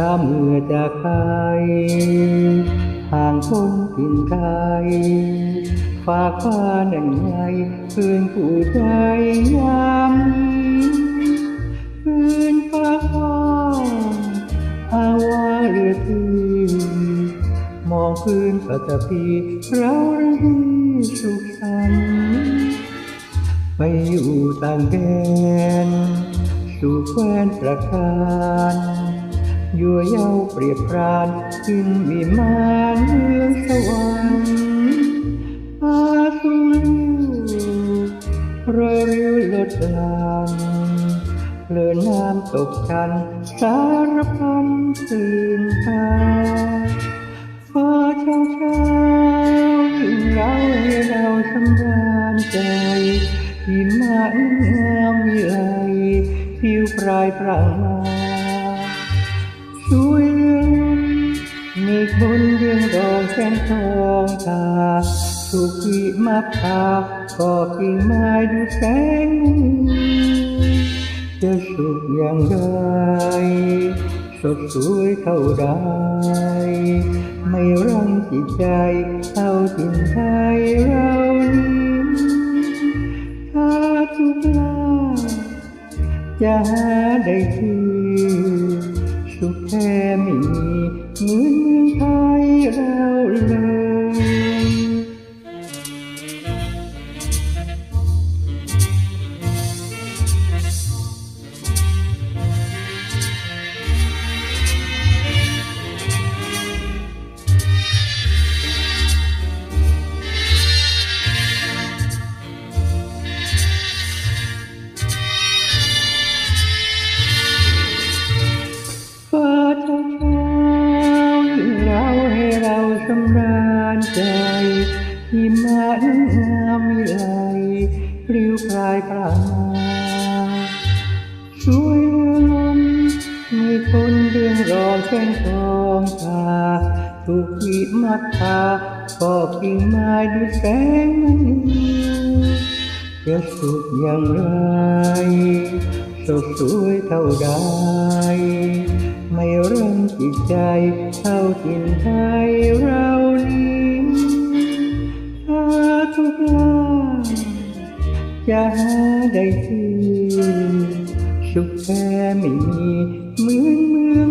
ช้าเมื่อจากไปห่างคนถิ่นไทยฝากฟ้านั่นไงคืนผู้ใจยามนี้คืนฟ้าฟ้าอาวาเรือทีมองคืนปัตตภีเราระดีสุขสันต์ไปอยู่ต่างแดนสู่แคว้นประการ ยั่วเย้าเปรียบปรานขึ้นวิมานเมืองสวรรค์อาสุริวรือริวลดลานเลือน้ำตกชัน สารพันตื่นตาฟ้าเช้าเช้ายิ่งเราให้เราสำราญใจหิมะงามวิไลผิวปลายปรางมา สวยเรืองมีคนเรื่องดอกแสนทองตาสุขีมาพาก็กิ่งไม้ดูแสงจะสุขอย่างไรสดสวยเท่าใดไม่รังจิตใจเท่าถิ่นไทยเรานี้ถ้าทุกลาจะหาได้ที่ สุขแท้ไม่มีเหมือนเมืองไทยเราเลย ลิวปลายปลาช่วยเรือลมมีคนเรียงรอแสงทองตาถูกขีดมัดพาก็กิ่งไม้ดูแสงมันจะสุขอย่างไรสดสวยเท่าใดไม่เริ่มจิตใจเท่าถิ่นไทยเรานี้ จะหาได้ที่สุขแท้ไม่มีเหมือนเมื่อ